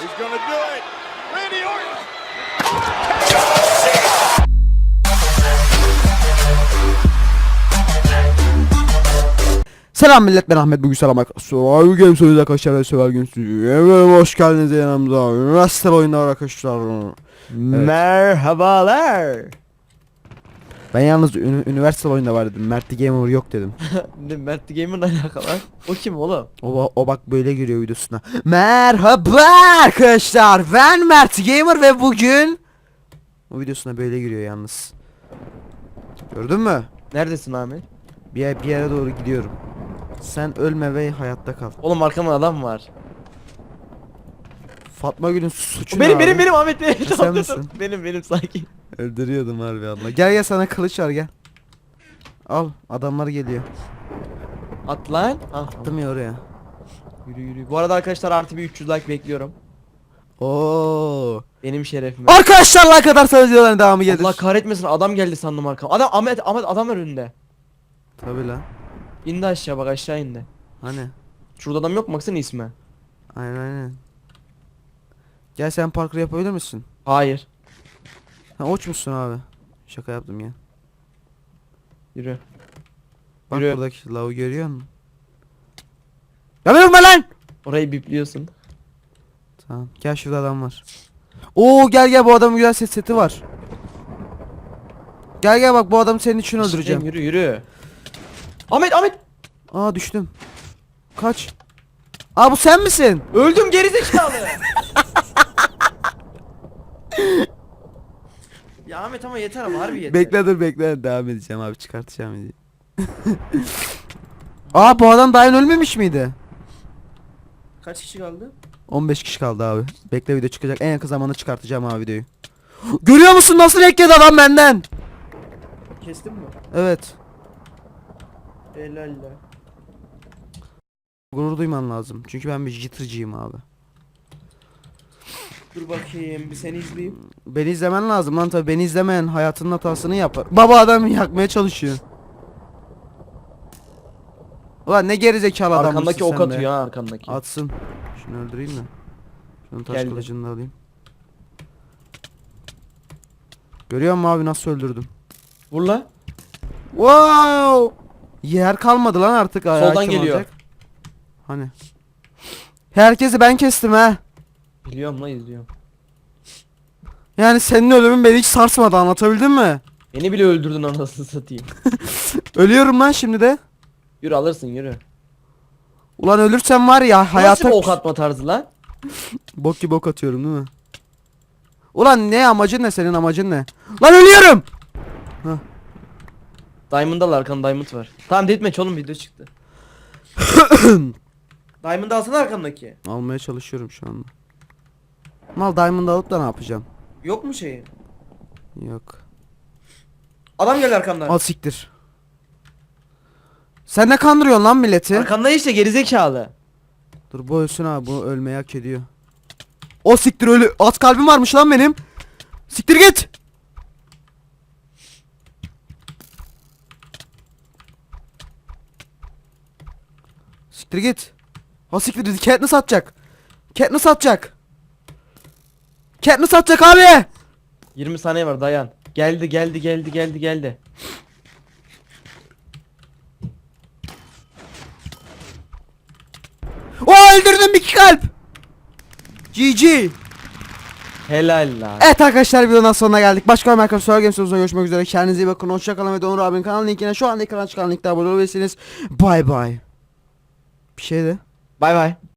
He's going to do it. Randy Orton. Selam millet ben Ahmet bugün selam arkadaşlar. Games oynuyoruz arkadaşlar ve Games Evet hoş geldiniz yanımıza. Üniversite oyunlar arkadaşlar. Merhabalar. Ben yalnız ünü- üniversite oyunda var dedim. Mert the Gamer yok dedim. Ne Mert the Gamer'la alakalı? O kim oğlum? O, o bak böyle giriyor videosuna. Merhaba arkadaşlar. Ben Mert the Gamer ve bugün o videosuna böyle giriyor yalnız. Gördün mü? Neredesin Ahmet? Bir, bir yere doğru gidiyorum. Sen ölme ve hayatta kal. Oğlum arkamda adam var. Fatma Gül'ün suçu O ne benim abi? benim benim Ahmet benim. sen Tamam, misin? Benim benim sakin. Öldürüyordum harbi Allah. Gel gel sana kılıç var gel. Al adamlar geliyor. At lan. Ah, Attım ya oraya. yürü yürü. Bu arada arkadaşlar artı bir 300 like bekliyorum. Oo. Benim şerefime. Arkadaşlar like atarsanız videoların devamı gelir. Allah kahretmesin adam geldi sandım arkama. Adam Ahmet Ahmet adam var önünde. Tabi lan. İndi aşağı bak aşağı indi. Hani. Şurada adam yok mu baksana isme. Aynen aynen. Gel sen parkur yapabilir misin? Hayır. Ha uçmuşsun abi. Şaka yaptım ya. Yürü. Bak Yürü. buradaki lavu görüyor musun? Ya ben lan! Orayı bipliyorsun. Tamam gel şurada adam var. Oo gel gel bu adamın güzel set seti var. Gel gel bak bu adamı senin için öldüreceğim. Yürü yürü. Ahmet Ahmet. Aa düştüm. Kaç. Aa bu sen misin? Öldüm gerizekalı. ya Ahmet ama yeter ama harbi yeter. Bekle dur bekle devam edeceğim abi çıkartacağım diye. Aa bu adam daha ölmemiş miydi? Kaç kişi kaldı? 15 kişi kaldı abi. Bekle video çıkacak. En yakın zamanda çıkartacağım abi videoyu. Görüyor musun nasıl ekledi adam benden? Kestin mi? Evet. Helal Gurur duyman lazım. Çünkü ben bir jittercıyım abi. Dur bakayım bir seni izleyeyim. Beni izlemen lazım lan tabi. Beni izlemeyen hayatının hatasını yapar. Baba adamı yakmaya çalışıyor. Ulan ne gerizekalı adammışsın Arkandaki ok atıyor ha arkandaki. Atsın. Şunu öldüreyim de. Şunun taş Geldi. kılıcını da alayım. Görüyor musun abi nasıl öldürdüm? Vur la. Wow! Yer kalmadı lan artık. ayağa Soldan kim geliyor. alacak? Hani? Herkesi ben kestim ha. Biliyorum la izliyorum. Yani senin ölümün beni hiç sarsmadı anlatabildim mi? Beni bile öldürdün anasını satayım. Ölüyorum lan şimdi de. Yürü alırsın yürü. Ulan ölürsem var ya hayata Nasıl bir ok atma tarzı lan? bok gibi ok atıyorum değil mi? Ulan ne amacın ne senin amacın ne? Lan ölüyorum. Diamond al arkanda diamond var. Tamam deathmatch oğlum video çıktı. diamond alsana arkandaki. Almaya çalışıyorum şu anda. Mal diamond alıp da ne yapacağım? Yok mu şeyi? Yok. Adam geldi arkamdan. Al siktir. Sen ne kandırıyorsun lan milleti? Arkamda işte gerizekalı. Dur bu ölsün abi bu ölmeyi hak ediyor. O siktir ölü. At kalbim varmış lan benim. Siktir git. Siktir git. Ha siktir Katniss atacak. Katniss atacak. Katniss atacak abi. 20 saniye var dayan. Geldi geldi geldi geldi geldi. O öldürdüm bir kalp. GG. Helal la. Evet arkadaşlar videonun sonuna geldik. Başka bir Survival Games videosunda görüşmek üzere. Kendinize iyi bakın. Hoşçakalın ve Onur abinin kanal linkine şu anda ekrana çıkan linkte abone olabilirsiniz. Bye bye. Bir şey de. Bay bay.